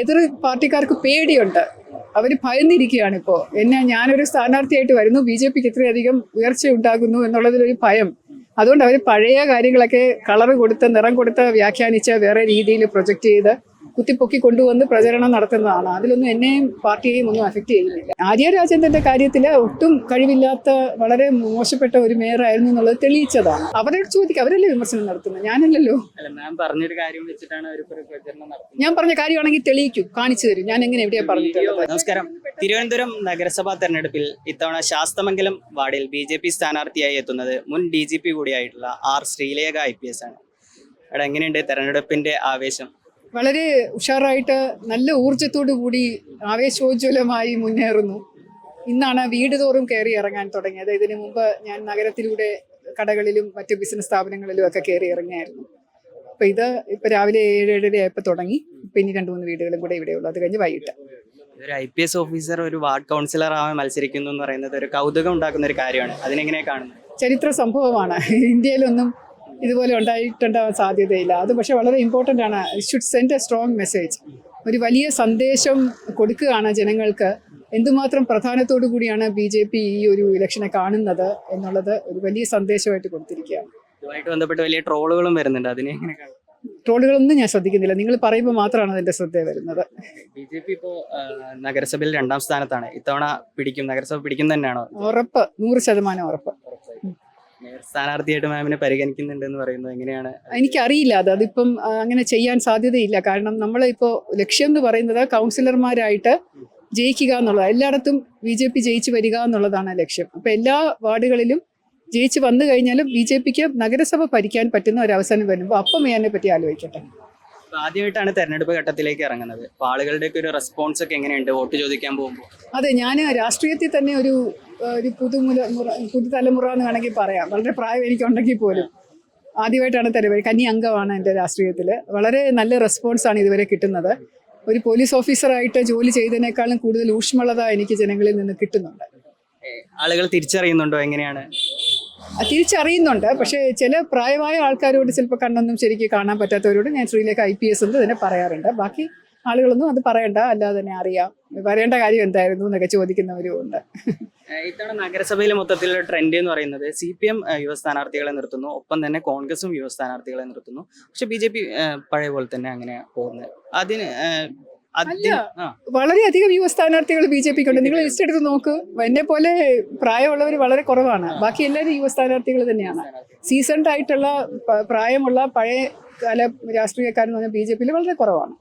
എതിർ പാർട്ടിക്കാർക്ക് പേടിയുണ്ട്. അവർ ഭയന്നിരിക്കുകയാണ് ഇപ്പോൾ എന്നെ ഞാനൊരു സ്ഥാനാർത്ഥിയായിട്ട് വരുന്നു ബി ജെ പിക്ക് ഇത്രയധികം ഉയർച്ച ഉണ്ടാകുന്നു എന്നുള്ളതിലൊരു ഭയം. അതുകൊണ്ട് അവർ പഴയ കാര്യങ്ങളൊക്കെ കളർ കൊടുത്ത് നിറം കൊടുത്ത് വ്യാഖ്യാനിച്ച് വേറെ രീതിയിൽ പ്രൊജക്റ്റ് ചെയ്ത് കുത്തിപ്പൊക്കി കൊണ്ടുവന്ന് പ്രചരണം നടത്തുന്നതാണ്. അതിലൊന്നും എന്നെയും പാർട്ടിയെയും ഒന്നും അഫക്റ്റ് ചെയ്യുന്നില്ല. ആര്യ രാജേന്ദ്രന്റെ കാര്യത്തിൽ ഒട്ടും കഴിവില്ലാത്ത വളരെ മോശപ്പെട്ട ഒരു മേയറായിരുന്നു എന്നുള്ളത് തെളിയിച്ചതാണ്. അവരോട് ചോദിക്കുക അവരല്ലേ വിമർശനം നടത്തുന്നത്? ഞാനല്ലല്ലോ. പറഞ്ഞൊരു കാര്യം വെച്ചിട്ടാണ് ഞാൻ പറഞ്ഞ കാര്യമാണെങ്കിൽ തെളിയിക്കും. കാണിച്ചു തരും. ഞാൻ എങ്ങനെ എവിടെയാ പറഞ്ഞിട്ടുള്ളത്? നമസ്കാരം. തിരുവനന്തപുരം നഗരസഭാ തെരഞ്ഞെടുപ്പിൽ ഇത്തവണ ശാസ്തമംഗലം വാർഡിൽ ബി ജെ പി സ്ഥാനാർത്ഥിയായി എത്തുന്നത് മുൻ D G P കൂടിയായിട്ടുള്ള R Sreelekha I P S ആണ്. അവിടെ എങ്ങനെയുണ്ട് തെരഞ്ഞെടുപ്പിന്റെ ആവേശം? വളരെ ഉഷാറായിട്ട് നല്ല ഊർജത്തോടു കൂടി ആവേശോജ്വലമായി മുന്നേറുന്നു. ഇന്നാണ് വീട് തോറും കയറി ഇറങ്ങാൻ തുടങ്ങിയത്. ഇതിനു മുമ്പ് ഞാൻ നഗരത്തിലൂടെ കടകളിലും മറ്റു ബിസിനസ് സ്ഥാപനങ്ങളിലും ഒക്കെ കയറി ഇറങ്ങിയായിരുന്നു. അപ്പൊ ഇത് ഇപ്പൊ രാവിലെ ഏഴ് ഏഴര ആയപ്പോൾ തുടങ്ങി. ഇപ്പൊ ഇനി രണ്ട് മൂന്ന് വീടുകളും കൂടെ ഇവിടെയുള്ളൂ. അത് കഴിഞ്ഞ് വൈകിട്ട്. ഒരു ഐ പി എസ് ഓഫീസർ ഒരു വാർഡ് കൗൺസിലർ ആവാൻ മത്സരിക്കുന്നു എന്ന് പറയുന്നത് ഒരു കൗതുകം ഉണ്ടാക്കുന്ന ഒരു കാര്യമാണ്. അതിനെങ്ങനെ കാണുന്നത്? ചരിത്ര സംഭവമാണ്. ഇന്ത്യയിലൊന്നും ഇതുപോലെ ഉണ്ടായിട്ടുണ്ടാവാൻ സാധ്യതയില്ല. അത് പക്ഷേ വളരെ ഇമ്പോർട്ടന്റ് ആണ്. Should send a strong message ഒരു വലിയ സന്ദേശം കൊടുക്കുകയാണ് ജനങ്ങൾക്ക്. എന്തുമാത്രം പ്രധാനത്തോടു കൂടിയാണ് ബി ജെ പി ഈ ഒരു ഇലക്ഷനെ കാണുന്നത് എന്നുള്ളത് ഒരു വലിയ സന്ദേശമായിട്ട് കൊടുത്തിരിക്കുകയാണ്. ഇതുമായിട്ട് ബന്ധപ്പെട്ട് വലിയ ട്രോളുകളും വരുന്നുണ്ട്. അതിനെ എങ്ങനെ ട്രോളുകളൊന്നും ഞാൻ ശ്രദ്ധിക്കുന്നില്ല. നിങ്ങൾ പറയുമ്പോൾ മാത്രമാണ് അതിന്റെ ശ്രദ്ധ വരുന്നത്. ബി ജെ പി ഇപ്പോ നഗരസഭയിൽ രണ്ടാം സ്ഥാനത്താണ്. ഇത്തവണ പിടിക്കും. നഗരസഭ പിടിക്കും തന്നെയാണോ? ഉറപ്പ്. നൂറ് ശതമാനം ഉറപ്പ്. സ്ഥാനാർത്ഥിയായിട്ട് മാമിനെ പരിഗണിക്കുന്നുണ്ട് എന്ന് പറയുന്നത് എങ്ങനെയാണ്? എനിക്കറിയില്ല. അത് അതിപ്പം അങ്ങനെ ചെയ്യാൻ സാധ്യതയില്ല. കാരണം നമ്മളിപ്പോൾ ലക്ഷ്യം എന്ന് പറയുന്നത് കൗൺസിലർമാരായിട്ട് ജയിക്കുക എന്നുള്ളതാണ് എല്ലായിടത്തും ബി ജെ പി ജയിച്ചു വരിക എന്നുള്ളതാണ് ലക്ഷ്യം. അപ്പൊ എല്ലാ വാർഡുകളിലും ജയിച്ചു വന്നു കഴിഞ്ഞാലും ബി ജെ പിക്ക് നഗരസഭ ഭരിക്കാൻ പറ്റുന്ന ഒരു അവസരം വരുമ്പോൾ അപ്പം അതിനെ പറ്റി ആലോചിക്കട്ടെ. ആദ്യമായിട്ടാണ് തെരഞ്ഞെടുപ്പ് ഘട്ടത്തിലേക്ക് ഇറങ്ങുന്നത്. അപ്പൊ ആളുകളുടെയൊക്കെ ഒരു റെസ്പോൺസ് ഒക്കെ എങ്ങനെയുണ്ട്? വോട്ട് ചോദിക്കാൻ പോകുമ്പോൾ അതെ ഞാൻ രാഷ്ട്രീയത്തിൽ തന്നെ ഒരു ഒരു പുതുമുല മുറ പുതുതലമുറ എന്ന് വേണമെങ്കിൽ പറയാം. വളരെ പ്രായം എനിക്കുണ്ടെങ്കിൽ പോലും. ആദ്യമായിട്ടാണ് തെരഞ്ഞെടുപ്പ്. കന്നി അംഗമാണ് എന്റെ രാഷ്ട്രീയത്തിൽ വളരെ നല്ല റെസ്പോൺസാണ് ഇതുവരെ കിട്ടുന്നത്. ഒരു പോലീസ് ഓഫീസറായിട്ട് ജോലി ചെയ്തതിനേക്കാളും കൂടുതൽ ഊഷ്മളത എനിക്ക് ജനങ്ങളിൽ നിന്ന് കിട്ടുന്നുണ്ട്. ആളുകൾ തിരിച്ചറിയുന്നുണ്ടോ എങ്ങനെയാണ്? തിരിച്ചറിയുന്നുണ്ട്. പക്ഷേ ചില പ്രായമായ ആൾക്കാരോട് ചിലപ്പോൾ കണ്ണൊന്നും ശരിക്കും കാണാൻ പറ്റാത്തവരോട് ഞാൻ ശ്രീലേഖ ഐ പി എസ് എന്ന് തന്നെ പറയാറുണ്ട്. ബാക്കി ആളുകളൊന്നും അത് പറയണ്ട. അല്ലാതെ തന്നെ അറിയാം. പറയേണ്ട കാര്യം എന്തായിരുന്നു എന്നൊക്കെ ചോദിക്കുന്നവരും ഉണ്ട്. ഇത്തവണ നഗരസഭയിലെ മൊത്തത്തിലുള്ള ട്രെൻഡ് എന്ന് പറയുന്നത് സി പി എം യുവ സ്ഥാനാർത്ഥികളെ നിർത്തുന്നു. ഒപ്പം തന്നെ കോൺഗ്രസും യുവ സ്ഥാനാർത്ഥികളെ നിർത്തുന്നു. പക്ഷെ ബി ജെ പി പഴയ പോലെ തന്നെ അങ്ങനെ പോകുന്നത്. അതിന് ആ. വളരെയധികം യുവ സ്ഥാനാർത്ഥികൾ ബി ജെ പിക്ക് ഉണ്ട് നിങ്ങൾ ലിസ്റ്റ് എടുത്ത് നോക്ക്. എന്നെ പോലെ പ്രായമുള്ളവർ വളരെ കുറവാണ്. ബാക്കി എല്ലാവരും യുവ സ്ഥാനാർത്ഥികൾ തന്നെയാണ്. സീസൺഡ് ആയിട്ടുള്ള പ്രായമുള്ള പഴയ കാല രാഷ്ട്രീയക്കാരെന്ന് പറഞ്ഞാൽ ബി ജെ പിയിൽ വളരെ കുറവാണ്.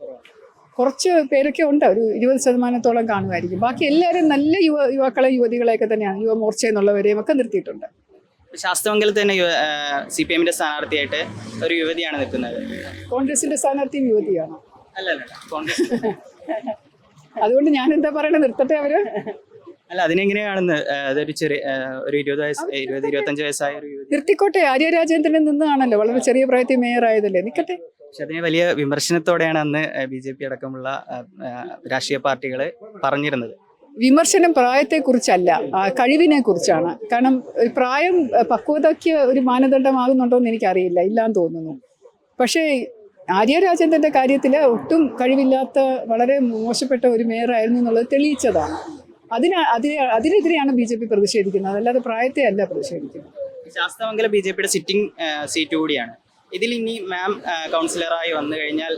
കുറച്ച് പേരൊക്കെ ഉണ്ട്. ഒരു ഇരുപത് ശതമാനത്തോളം കാണുമായിരിക്കും. ബാക്കി എല്ലാവരും നല്ല യുവ യുവാക്കളെ യുവതികളെയൊക്കെ തന്നെയാണ്. യുവമോർച്ച എന്നുള്ളവരെയും ഒക്കെ നിർത്തിയിട്ടുണ്ട്. ശാസ്ത്രമംഗലത്ത് തന്നെ സി പി എമ്മിന്റെ സ്ഥാനാർത്ഥിയായിട്ട് ഒരു യുവതിയാണ് നിൽക്കുന്നത്. കോൺഗ്രസിന്റെ സ്ഥാനാർത്ഥിയും യുവതിയാണ്. അല്ല അല്ല അതുകൊണ്ട് ഞാൻ എന്താ പറയണത്? നിർത്തട്ടെ അവർ? അല്ല അതിനെങ്ങനെ കാണുന്നത് അതൊരു ചെറിയ ഒരു ഇരുപത് വയസ്സ് ഇരുപത് ഇരുപത്തഞ്ച് വയസ്സായ ഒരു നിർത്തിക്കോട്ടെ. ആര്യ രാജേന്ദ്രനിൽ നിന്നാണല്ലോ. വളരെ ചെറിയ പ്രായത്തിൽ മേയർ ആയതല്ലേ നിൽക്കട്ടെ പക്ഷെ അതിനെ വലിയ വിമർശനത്തോടെയാണ് അന്ന് ബി ജെ പി അടക്കമുള്ള രാഷ്ട്രീയ പാർട്ടികൾ പറഞ്ഞിരുന്നത്. വിമർശനം പ്രായത്തെക്കുറിച്ചല്ല കുറിച്ചല്ല കഴിവിനെ കുറിച്ചാണ് കാരണം ഒരു പ്രായം പക്വതയ്ക്ക് ഒരു മാനദണ്ഡമാകുന്നുണ്ടോ എന്ന് എനിക്കറിയില്ല. ഇല്ലാന്ന് തോന്നുന്നു. പക്ഷേ ആര്യ രാജേന്ദ്രന്റെ കാര്യത്തിൽ ഒട്ടും കഴിവില്ലാത്ത വളരെ മോശപ്പെട്ട ഒരു മേയറായിരുന്നു എന്നുള്ളത് തെളിയിച്ചതാണ്. അതിന് അതിന് അതിനെതിരെയാണ് ബി ജെ പി പ്രതിഷേധിക്കുന്നത്. അല്ലാതെ പ്രായത്തെ അല്ല പ്രതിഷേധിക്കുന്നത്. ശാസ്തമംഗലം ബി ജെ പിയുടെ സിറ്റിംഗ് സീറ്റ് കൂടിയാണ്. ഇതിൽ ഇനി മാം കൗൺസിലറായി വന്നു കഴിഞ്ഞാൽ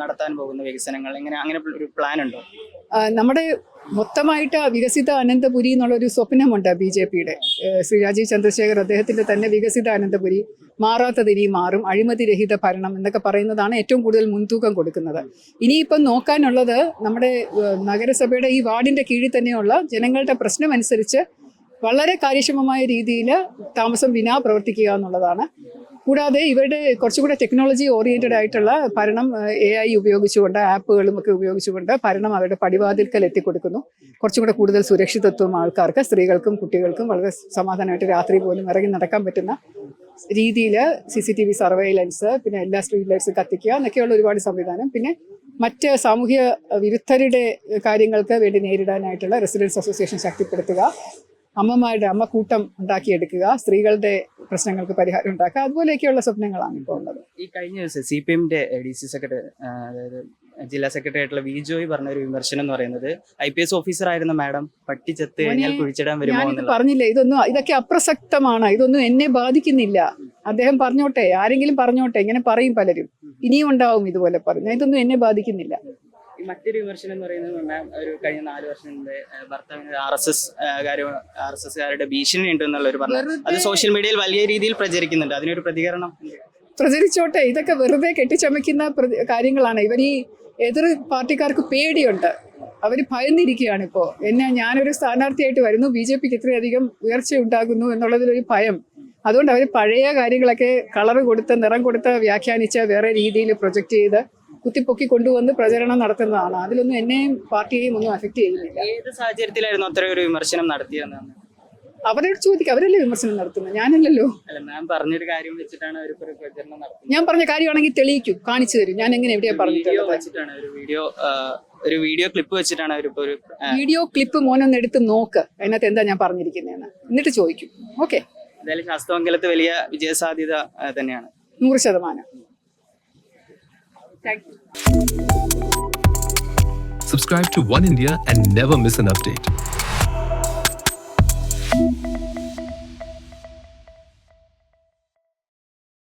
നടത്താൻ പോകുന്ന വികസനങ്ങൾ എങ്ങനെ അങ്ങനെ ഒരു പ്ലാൻ ഉണ്ടോ? നമ്മുടെ മൊത്തമായിട്ട് വികസിത അനന്തപുരി എന്നുള്ളൊരു സ്വപ്നമുണ്ട് ബി ജെ പിയുടെ. ശ്രീ രാജീവ് ചന്ദ്രശേഖർ അദ്ദേഹത്തിന്റെ തന്നെ വികസിത അനന്തപുരി. മാറാത്തത് ഇനി മാറും. അഴിമതി രഹിത ഭരണം എന്നൊക്കെ പറയുന്നതാണ് ഏറ്റവും കൂടുതൽ മുൻതൂക്കം കൊടുക്കുന്നത്. ഇനിയിപ്പം നോക്കാനുള്ളത് നമ്മുടെ നഗരസഭയുടെ ഈ വാർഡിന്റെ കീഴിൽ തന്നെയുള്ള ജനങ്ങളുടെ പ്രശ്നമനുസരിച്ച് വളരെ കാര്യക്ഷമമായ രീതിയിൽ താമസം വിനാ പ്രവർത്തിക്കുക എന്നുള്ളതാണ്. കൂടാതെ ഇവരുടെ കുറച്ചുകൂടെ ടെക്നോളജി ഓറിയന്റഡ് ആയിട്ടുള്ള ഭരണം എ ഐ ഉപയോഗിച്ചുകൊണ്ട് ആപ്പുകളും ഒക്കെ ഉപയോഗിച്ചുകൊണ്ട് ഭരണം അവരുടെ പടിവാതിൽക്കൽ എത്തിക്കൊടുക്കുന്നു. കുറച്ചുകൂടെ കൂടുതൽ സുരക്ഷിതത്വം ആൾക്കാർക്ക് സ്ത്രീകൾക്കും കുട്ടികൾക്കും വളരെ സമാധാനമായിട്ട് രാത്രി പോലും ഇറങ്ങി നടക്കാൻ പറ്റുന്ന രീതിയിൽ C C T V surveillance പിന്നെ എല്ലാ സ്ട്രീറ്റ് ലൈറ്റ്സ് കത്തിക്കുക എന്നൊക്കെയുള്ള ഒരുപാട് സംവിധാനം. പിന്നെ മറ്റ് സാമൂഹ്യ വിരുദ്ധരുടെ കാര്യങ്ങൾക്ക് വേണ്ടി നേരിടാനായിട്ടുള്ള റെസിഡൻസ് അസോസിയേഷൻ ശക്തിപ്പെടുത്തുക അമ്മമാരുടെ അമ്മ കൂട്ടം ഉണ്ടാക്കിയെടുക്കുക സ്ത്രീകളുടെ പ്രശ്നങ്ങൾക്ക് പരിഹാരം ഉണ്ടാക്കുക അതുപോലെയൊക്കെയുള്ള സ്വപ്നങ്ങളാണ് ഇപ്പോൾ ഉള്ളത്. ഈ കഴിഞ്ഞ ദിവസം സി പി എമ്മിന്റെ ഡി സി സെക്രട്ടറി അതായത് ജില്ലാ സെക്രട്ടറി ആയിട്ടുള്ള വിജോയ് പറഞ്ഞ ഒരു വിമർശനം എന്ന് പറയുന്നത് ഐ പി എസ് ഓഫീസർ ആയിരുന്ന മാഡം പട്ടി ചത്ത് കഴിഞ്ഞാൽ കുഴിച്ചിടാൻ വരുമോ ഞാനിത് എന്നുള്ള പറഞ്ഞില്ലേ. ഇതൊന്നും ഇതൊക്കെ അപ്രസക്തമാണ്. ഇതൊന്നും എന്നെ ബാധിക്കുന്നില്ല. അദ്ദേഹം പറഞ്ഞോട്ടെ ആരെങ്കിലും പറഞ്ഞോട്ടെ ഇങ്ങനെ പറയും പലരും. ഇനിയും ഉണ്ടാവും ഇതുപോലെ പറഞ്ഞു ഇതൊന്നും എന്നെ ബാധിക്കുന്നില്ല. മറ്റൊരു വിമർശനം എന്ന് പറയുന്നത് മാം ഒരു കഴിഞ്ഞ നാല് വർഷം മുമ്പ് ഭർത്താവിന് ആർ എസ് എസ് കാര്യം ആർ എസ് എസ്കാരുടെ ഭീഷണി ഉണ്ട് എന്നുള്ള ഒരു പറഞ്ഞു അത് സോഷ്യൽ മീഡിയയിൽ വലിയ രീതിയിൽ പ്രചരിക്കുന്നുണ്ട്. അതിനൊരു പ്രതികരണം പ്രചരിച്ചോട്ടെ. ഇതൊക്കെ വെറുതെ കെട്ടിച്ചമയ്ക്കുന്ന കാര്യങ്ങളാണ്. ഇവർ ഈ എതിർ പാർട്ടിക്കാർക്ക് പേടിയുണ്ട്. അവർ ഭയന്നിരിക്കുകയാണ് ഇപ്പോൾ എന്നെ ഞാനൊരു സ്ഥാനാർത്ഥിയായിട്ട് വരുന്നു ബി ജെ പിക്ക് ഇത്രയധികം ഉയർച്ച ഉണ്ടാകുന്നു എന്നുള്ളതിലൊരു ഭയം. അതുകൊണ്ട് അവർ പഴയ കാര്യങ്ങളൊക്കെ കളർ കൊടുത്ത് നിറം കൊടുത്ത് വ്യാഖ്യാനിച്ച് വേറെ രീതിയിൽ പ്രൊജക്റ്റ് ചെയ്ത് കുത്തിപ്പൊക്കി കൊണ്ടുവന്ന് പ്രചരണം നടത്തുന്നതാണ്. അതിലൊന്നും എന്നെയും പാർട്ടിയെയും ഒന്നും അഫക്റ്റ് ചെയ്യുന്നില്ല. ഏത് സാഹചര്യത്തിലായിരുന്നു അത്രയൊരു വിമർശനം നടത്തിയതെന്നാണ് അവരോട് ചോദിക്കുക അവരല്ലേ വിമർശനം നടത്തുന്നത് ഞാനല്ലല്ലോ. പറഞ്ഞൊരു കാര്യം വെച്ചിട്ടാണ് അവർ ഞാൻ പറഞ്ഞ കാര്യമാണെങ്കിൽ തെളിയിക്കൂ കാണിച്ചു തരും. ഞാൻ എങ്ങനെ എവിടെയാ വീഡിയോ പറഞ്ഞിട്ടുള്ളത്? വെച്ചിട്ടാണ് ഒരു വീഡിയോ ഒരു വീഡിയോ ക്ലിപ്പ് വെച്ചിട്ടാണ് അവരിപ്പോ ഒരു വീഡിയോ ക്ലിപ്പ് മോനൊന്ന് എടുത്ത് നോക്ക്. അതിനകത്ത് എന്താ ഞാൻ പറഞ്ഞിരിക്കുന്നതെന്ന് എന്നിട്ട് ചോദിക്കും. ഓക്കെ. എന്തായാലും ശാസ്ത്രമംഗലത്ത് വലിയ വിജയസാധ്യത തന്നെയാണ്. നൂറ് ശതമാനം. Subscribe to One India and never miss an update.